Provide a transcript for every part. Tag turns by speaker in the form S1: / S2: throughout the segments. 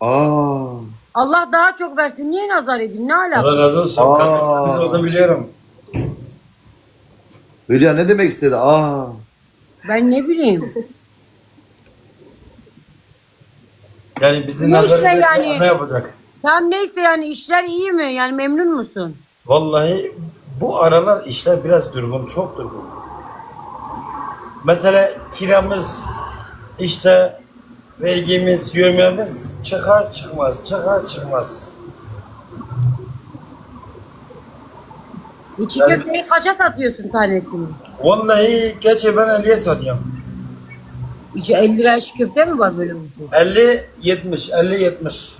S1: Aa.
S2: Allah daha çok versin. Niye nazar edeyim? Ne alaka?
S3: Allah razı olsun.
S1: Aa.
S3: Kalbimiz olduğunu biliyorum.
S1: Hülya ne demek istedi? Aa.
S2: Ben ne bileyim.
S3: Yani bizi
S2: Ne
S3: nazar
S2: işte
S3: ederse
S2: yani?
S3: ne yapacak?
S2: Tamam neyse yani işler iyi mi? Yani memnun musun?
S3: Vallahi bu aralar işler biraz durgun, çok durgun. Mesela kiramız, işte vergimiz, yövmemiz çıkar çıkmaz, çıkar çıkmaz.
S2: İçi
S3: Ben-
S2: köfteyi kaça satıyorsun tanesini?
S3: Vallahi geçe ben 50'ye satıyorum.
S2: İçi 50 lira içi köfte mi var böyle ucuz?
S3: 50, 70, 50, 70.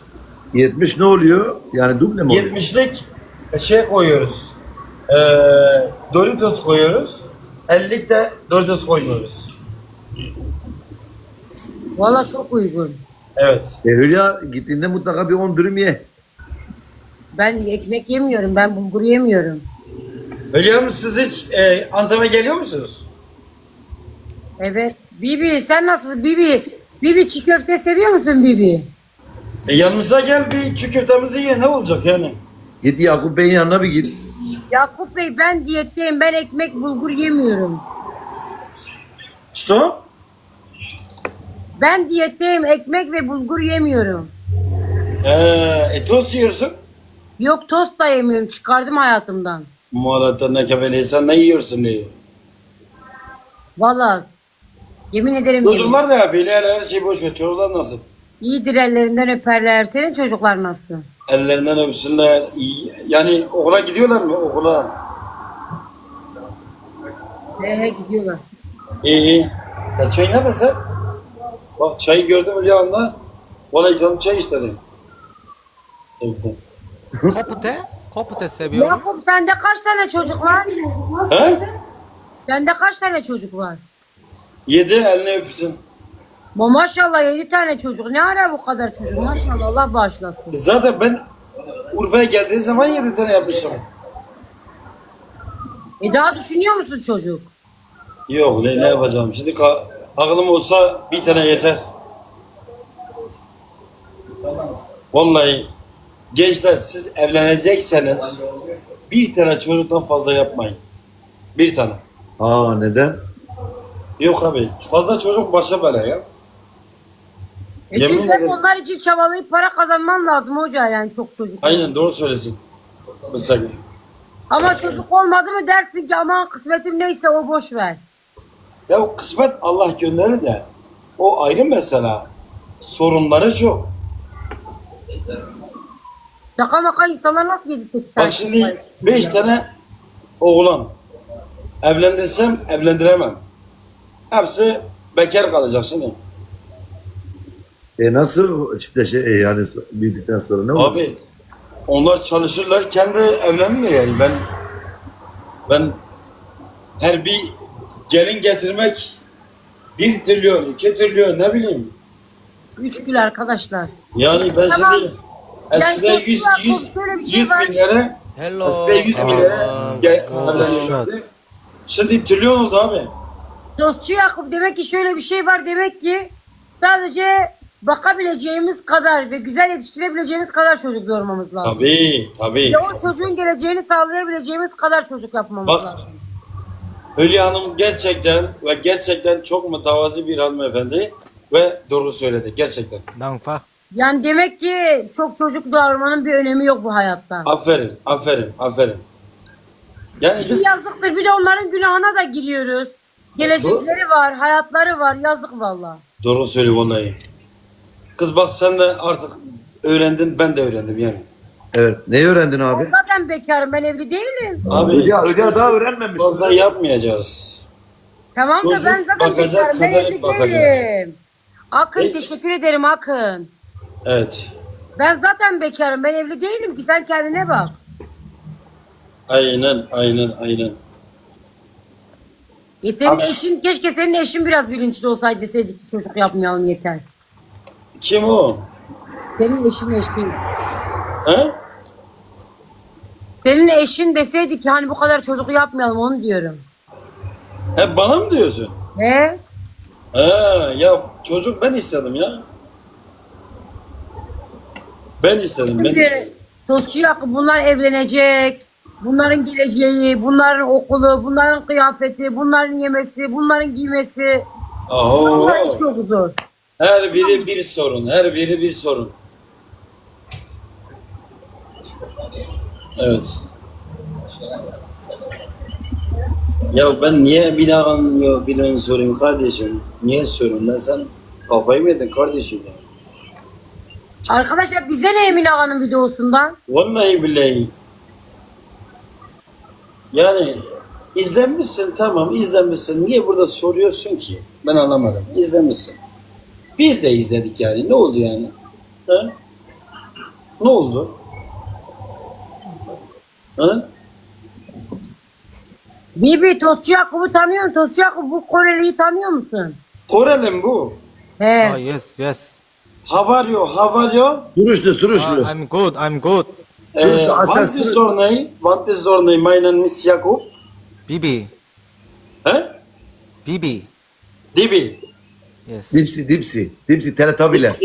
S1: 70 ne oluyor? Yani duble mi oluyor?
S3: 70'lik şey koyuyoruz. Ee, Doritos koyuyoruz. 50'lik de Doritos koymuyoruz.
S2: Valla çok uygun.
S3: Evet.
S1: E, Hülya gittiğinde mutlaka bir 10 dürüm ye.
S2: Ben ekmek yemiyorum. Ben bulgur yemiyorum.
S3: Hülya Hanım siz hiç e, Antep'e geliyor musunuz?
S2: Evet. Bibi sen nasılsın? Bibi. Bibi çiğ köfte seviyor musun Bibi?
S3: E, yanımıza gel bir çiğ köftemizi ye ne olacak yani?
S1: Git Yakup Bey'in yanına bir git.
S2: Yakup Bey ben diyetteyim. Ben ekmek bulgur yemiyorum.
S3: İşte o.
S2: Ben diyetteyim. Ekmek ve bulgur yemiyorum.
S3: Ee, e, tost yiyorsun.
S2: Yok tost da yemiyorum. Çıkardım hayatımdan.
S3: Muhalata ne kebeleysen ne yiyorsun diyor.
S2: Valla. Yemin ederim.
S3: Çocuklar da yapıyor. Yani her şeyi boş ver. Çocuklar nasıl?
S2: İyidir ellerinden öperler. Senin çocuklar nasıl?
S3: Ellerinden öpsünler. İyi- Yani okula gidiyorlar mı? Okula.
S2: He he gidiyorlar.
S3: İyi iyi. Ya çay ne sen? Bak çayı gördüm öyle anda. Vallahi canım çay istedim. Evet.
S4: Kopte? Kopte seviyorum.
S2: Yakup sende kaç tane çocuk var?
S3: He?
S2: Sende kaç tane çocuk var?
S3: Yedi eline öpsün.
S2: Ma maşallah yedi tane çocuk. Ne ara bu kadar çocuk? Maşallah Allah bağışlasın.
S3: Zaten ben Urfa'ya geldiği zaman yedi tane yapmışım.
S2: E daha düşünüyor musun çocuk?
S3: Yok ne, ne yapacağım? Şimdi ka- aklım olsa bir tane yeter. Vallahi gençler siz evlenecekseniz bir tane çocuktan fazla yapmayın. Bir tane.
S1: Aa neden?
S3: Yok abi fazla çocuk başa bela ya.
S2: E
S3: Yemin
S2: çünkü hep
S3: ederim.
S2: onlar için çabalayıp para kazanman lazım hoca yani çok çocuk.
S3: Aynen doğru söylesin. Mesela.
S2: Ama çocuk olmadı mı dersin ki aman kısmetim neyse o boş ver.
S3: Ya o kısmet Allah gönderir de o ayrı mesela. Sorunları çok.
S2: Şaka maka insanlar nasıl 7-8 tane?
S3: Bak şimdi beş tane oğlan evlendirsem evlendiremem. Hepsi bekar kalacak şimdi.
S1: E nasıl çiftleşe e, yani büyüdükten sonra ne olur?
S3: Abi onlar çalışırlar kendi evlenmiyor yani ben ben her bir gelin getirmek bir trilyon, iki trilyon ne bileyim.
S2: 3 gül arkadaşlar.
S3: Yani ben
S2: Tamam.
S3: şimdi eskiden
S2: Yani
S3: 100,
S2: çok-
S3: 100,
S2: şöyle bir şey
S3: 100
S2: var.
S3: bin lira
S4: Hello.
S3: eskiden 100 bin lira gel-
S4: oh,
S3: evleniyorlardı. Şimdi trilyon oldu abi.
S2: Dostçu Yakup demek ki şöyle bir şey var demek ki sadece bakabileceğimiz kadar ve güzel yetiştirebileceğimiz kadar çocuk yormamız lazım.
S3: Tabii tabii.
S2: Ve o çocuğun geleceğini sağlayabileceğimiz kadar çocuk yapmamız
S3: Bak
S2: lazım.
S3: Hülya Hanım gerçekten ve gerçekten çok mütevazi bir hanımefendi ve doğru söyledi gerçekten.
S4: Danfa.
S2: Yani demek ki çok çocuk doğurmanın bir önemi yok bu hayatta.
S3: Aferin, aferin, aferin. Yani biz
S2: yazıktır bir de onların günahına da giriyoruz. Gelecekleri var, hayatları var. Yazık valla.
S3: doğru söylüyor vallahi. Kız bak sen de artık öğrendin, ben de öğrendim yani.
S1: Evet. Ne öğrendin abi?
S2: Zaten bekarım ben evli değilim.
S3: Abi
S1: Hülya, Hülya daha öğrenmemiş.
S3: fazla yapmayacağız.
S2: Tamam da
S3: Çocuk
S2: ben zaten
S3: bakacak
S2: bekarım ben
S3: kadar
S2: evli
S3: bakacağız.
S2: değilim. Akın
S3: E-
S2: teşekkür ederim Akın.
S3: Evet.
S2: Ben zaten bekarım ben evli değilim ki sen kendine bak.
S3: Aynen, aynen, aynen.
S2: E senin
S3: Abi-
S2: eşin keşke senin eşin biraz bilinçli olsaydı deseydik ki çocuk yapmayalım yeter.
S3: Kim o?
S2: Senin eşin eşin.
S3: He?
S2: Senin eşin deseydi ki hani bu kadar çocuk yapmayalım onu diyorum.
S3: Hep bana mı diyorsun?
S2: He?
S3: He, ya çocuk ben istedim ya. Ben istedim. Ben
S2: Şimdi
S3: istedim.
S2: Tostçu Yakup bunlar evlenecek. Bunların geleceği, bunların okulu, bunların kıyafeti, bunların yemesi, bunların giymesi.
S3: Aho.
S2: Vallahi çok zor.
S3: Her biri bir sorun. Her biri bir sorun. Evet. Ya ben niye binanın ya binanı sorayım kardeşim? Niye sorayım ben sen kafayı mı yedin kardeşim ya?
S2: Arkadaşlar bize ne Emine Ağa'nın videosundan?
S3: Vallahi billahi. Yani izlenmişsin tamam izlenmişsin. Niye burada soruyorsun ki? Ben anlamadım. İzlenmişsin. Biz de izledik yani. Ne oldu yani? Ha? Ne oldu? Ha?
S2: Bibi Tostçu Yakup'u tanıyor musun? Tostçu Yakup bu Koreli'yi tanıyor musun?
S3: Koreli mi bu?
S2: He.
S4: Ah, yes, yes.
S3: How are you? How are you?
S1: Suruşlu
S4: Ah,
S1: suruşlu.
S4: I'm good, I'm good.
S1: Dur, aslen
S3: what is your name? What is your name? My name is Yakup.
S4: Bibi,
S3: He?
S4: Bibi.
S3: Dibi.
S4: Yes.
S1: Dipsi dipsi. Dipsi teletabiyle.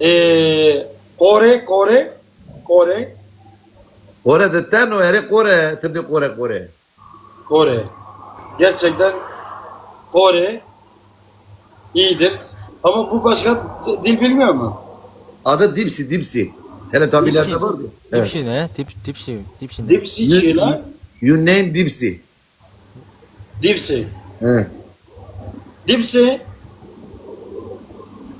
S3: Eh, Kore, Kore, Kore.
S1: Kore de ten o ere Kore. Tabi Kore Kore.
S3: Kore. Gerçekten Kore iyidir. Ama bu başka dil bilmiyor mu?
S1: Adı dipsi dipsi. Teletabilerde var mı? Evet.
S4: Dipşi ne? Dip, dipşi, dipşi ne?
S3: Dipsi Çiğla,
S1: You name dipsi.
S3: Dipsi.
S1: He.
S3: Dipsi,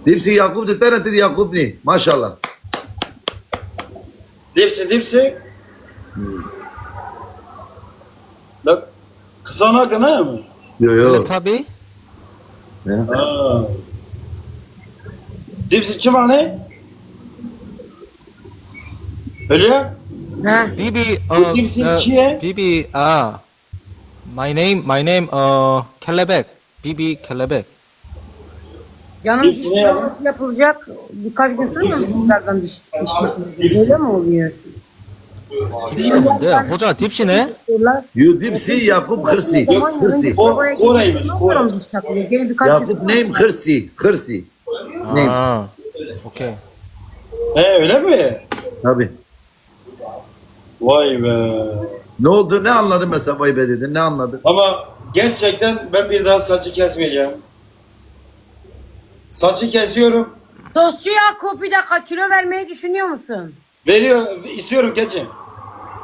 S1: Dipsi Yakup dedi Yakup ni. Maşallah.
S3: Dipsi, Dipsi. Bak, kısa nakına mı?
S1: Yo yo.
S4: Tabi?
S1: He.
S3: Ha. Dipsi kim hani? Öyle ya?
S2: Ha.
S4: Bibi, uh,
S3: Dipsi
S4: uh,
S3: Çiğe?
S4: Bibi, ah. My name, my name, uh, Kelebek. Bibi Kelebek.
S2: Canım diş yapılacak. Birkaç gün sonra mı tekrardan diş, diş yapılacak? Öyle mi oluyor?
S4: Dipşi'nde. Hoca Dipşi ne?
S1: Yudipsi Yakup Hırsi. Hırsi.
S3: Oraymış.
S2: Oraymış.
S1: Yakup neyim? Hırsi. Hırsi.
S4: Neyim? Okey.
S3: He öyle mi?
S1: Tabii.
S3: Vay be.
S1: Ne oldu? Ne anladın mesela vay be dedin? Ne anladın?
S3: Ama gerçekten ben bir daha saçı kesmeyeceğim. Saçı kesiyorum.
S2: Dostçu Yakup bir dakika kilo vermeyi düşünüyor musun?
S3: Veriyor, istiyorum keçim.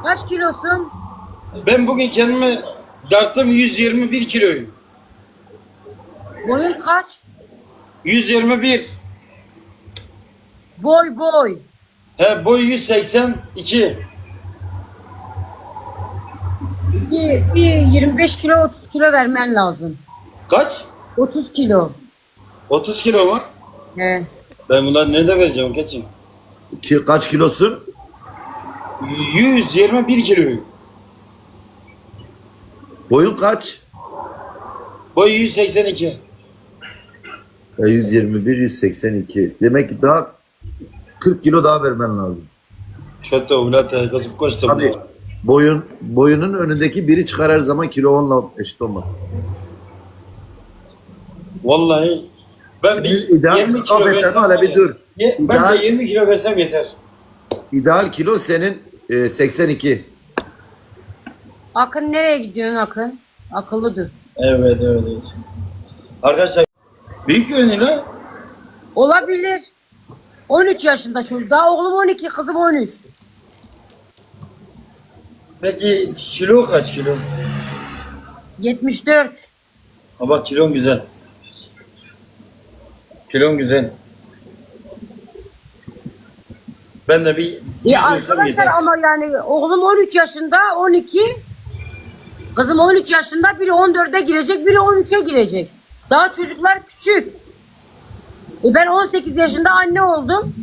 S2: Kaç kilosun?
S3: Ben bugün kendimi darttım 121 kiloyum.
S2: Boyun kaç?
S3: 121.
S2: Boy boy.
S3: He boy 182.
S2: Bir, bir 25 kilo 30 kilo vermen lazım.
S3: Kaç?
S2: 30 kilo.
S3: 30 kilo mu?
S2: He.
S3: Ben bunları nerede vereceğim keçim?
S1: Ki, kaç kilosun?
S3: 121 kiloyum.
S1: Boyun kaç?
S3: Boy 182.
S1: E, 121, 182. Demek ki daha 40 kilo daha vermen lazım.
S3: Çöte uvlate kızıp koştum.
S1: Tabii. Boyun, boyunun önündeki biri çıkar her zaman kilo onunla eşit olmaz.
S3: Vallahi ben bir
S1: İdeal
S3: 20 kilo versem
S1: hala bir
S3: ya,
S1: dur.
S3: ye-
S1: İdeal-
S3: Bence 20 kilo versem yeter.
S1: İdeal kilo senin e, 82.
S2: Akın nereye gidiyorsun Akın? Akıllıdır.
S3: Evet evet evet. Arkadaşlar büyük görünüyor lan.
S2: Olabilir. 13 yaşında çocuk. Daha oğlum 12, kızım 13.
S3: Peki kilo kaç kilo?
S2: 74.
S3: Ha bak kilon güzel. Kilon güzel. Ben de bir
S2: Ya arkadaşlar ama yani oğlum 13 yaşında, 12. Kızım 13 yaşında, biri 14'e girecek, biri 13'e girecek. Daha çocuklar küçük. E ben 18 yaşında anne oldum.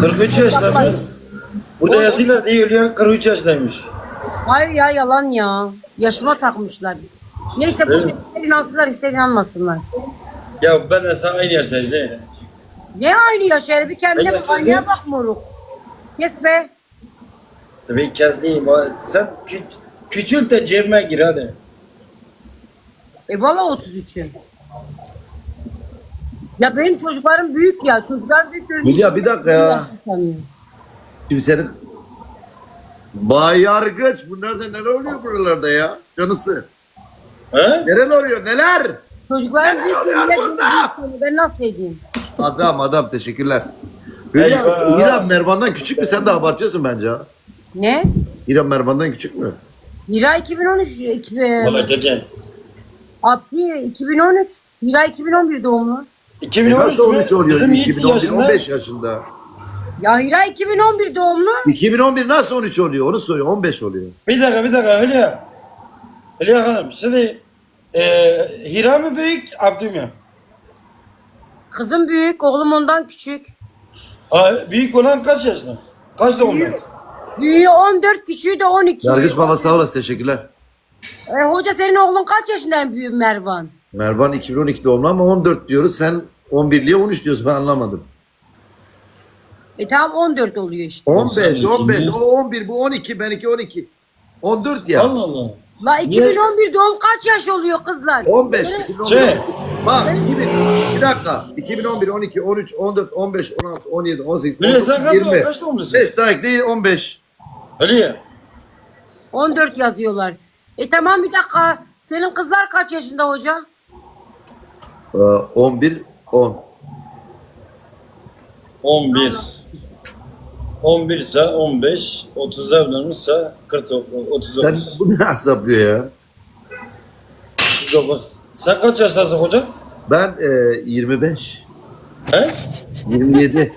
S3: 43 yaşında. Burada yazıyla değil ya 43 yaşındaymış.
S2: Hayır ya yalan ya. Yaşıma takmışlar. Neyse bu
S3: Evet.
S2: ister inansınlar ister inanmasınlar.
S3: Ya ben de sana aynı yaştayız değil.
S2: Ne aynı yaşar bir kendine
S3: Ben
S2: bak aynaya
S3: yaşıyorum.
S2: bak moruk. Kes be.
S3: Tabii kez değil. Sen kü küçült de cebime gir hadi.
S2: E valla 33'üm. Ya benim çocuklarım büyük ya. Çocuklar büyük görünüyor.
S1: Hülya, bir dakika ya. Şimdi senin Bay Yargıç bunlar da neler oluyor buralarda ya? Canısı.
S3: He?
S1: Neler oluyor neler?
S2: Çocukların büyük
S1: oluyor
S2: millet
S1: burada?
S2: büyük ben nasıl edeyim?
S1: Adam adam teşekkürler. Hülya. İrem Mervan'dan küçük mü? Sen de abartıyorsun bence ha.
S2: Ne?
S1: İrem Mervan'dan küçük mü?
S2: Hira 2013 2000,
S3: Valla.
S2: Abdi 2013. Hira 2011 doğumlu.
S3: 2013
S1: Nasıl 13 oluyor?
S3: 7
S1: 2011
S3: yaşında.
S1: 15 yaşında.
S2: Ya Hira 2011 doğumlu.
S1: 2011 nasıl 13 oluyor? Onu soruyor. 15 oluyor.
S3: Bir dakika bir dakika Hülya. Hülya Hanım şimdi e, Hira mı büyük Abdü mü?
S2: Kızım büyük, oğlum ondan küçük.
S3: Ha, büyük olan kaç yaşında? Kaç doğumlu?
S2: Büyüğü 14, küçüğü de 12.
S1: Yargıç baba sağ olasın teşekkürler.
S2: E, hoca senin oğlun kaç yaşından büyük Mervan?
S1: Mervan 2012 doğumlu ama 14 diyoruz. Sen 11'liye 13 diyorsun ben anlamadım.
S2: E tamam 14 oluyor işte.
S1: 15, 15, o 11, bu 12, benimki 12. 14 ya.
S3: Allah Allah.
S2: La 2011 doğum kaç yaş oluyor kızlar?
S1: 15,
S2: Böyle-
S1: 2011.
S3: Şey.
S1: Bak 2000, bir dakika. 2011, 12, 13, 14, 15, 16, 17, 18,
S3: Hülya sen
S1: 19,
S3: kaç,
S1: 20.
S3: kaç doğumlusun?
S1: 5 daha ekleyin 15.
S3: Hülya.
S2: 14 yazıyorlar. E tamam bir dakika. Senin kızlar kaç yaşında hoca?
S1: Ee, 11, 10.
S3: 11. 11 ise 15, 30 evlenmişse 49,
S1: Sen
S3: 39,
S1: bunu ne hesaplıyor ya?
S3: 39. Sen kaç yaştasın hocam?
S1: Ben e, 25,
S3: He?
S1: 27.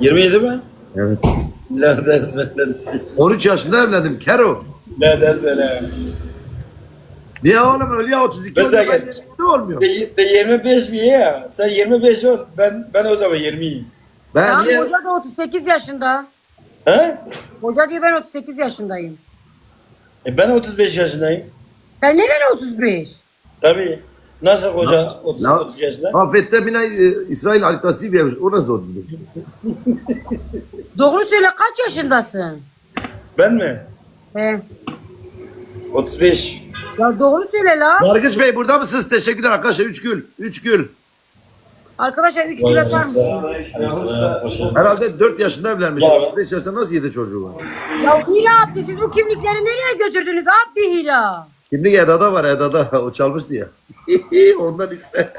S3: 27 mi?
S1: evet.
S3: La desvelerisi.
S1: 13 yaşında evlendim Kero.
S3: La desveler.
S1: Niye oğlum öyle ya 32
S3: Mesela
S1: oluyor ben
S3: gel.
S1: de olmuyor.
S3: De, de 25 mi ya? Sen 25 ol. Ben ben o zaman 20'yim.
S1: Ben
S2: Tamam
S1: niye?
S2: hoca da 38 yaşında.
S3: He?
S2: Hoca diyor ben 38 yaşındayım.
S3: E ben 35 yaşındayım.
S2: Sen nereye 35?
S3: Tabii. Nasıl koca 30,
S1: Ya,
S3: 30 yaşında?
S1: Afette bina e, İsrail haritası vermiş. O nasıl 35?
S2: Doğru söyle kaç yaşındasın?
S3: Ben mi?
S2: He.
S3: 35.
S2: Ya doğru söyle la.
S1: Yargıç Bey burada mısınız? Teşekkürler arkadaşlar. 3 gül. 3 gül.
S2: Arkadaşlar 3 kilo atar mısın?
S1: Herhalde 4 yaşında evlenmiş.
S3: Var.
S1: 35 yaşında nasıl 7 çocuğu var?
S2: Ya Hira Abdi siz bu kimlikleri nereye götürdünüz Abdi Hira?
S1: Kimlik Eda'da var Eda'da. O çalmıştı ya. Ondan iste.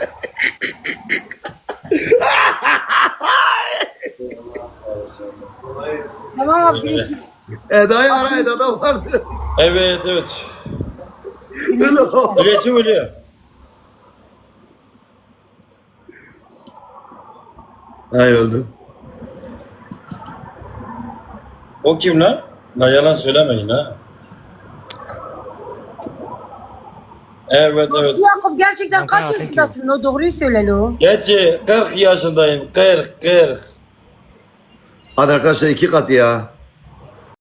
S2: Tamam Abdi.
S1: Eda'yı ara Eda'da vardı.
S3: Evet evet. Üretim ölüyor.
S1: Ay öldü.
S3: O kim lan? La yalan söylemeyin ha. Evet evet.
S2: Yakup gerçekten kaç yaşındasın o doğruyu söyle lo.
S3: Gerçi 40 yaşındayım. 40 40.
S1: Hadi arkadaşlar iki kat ya.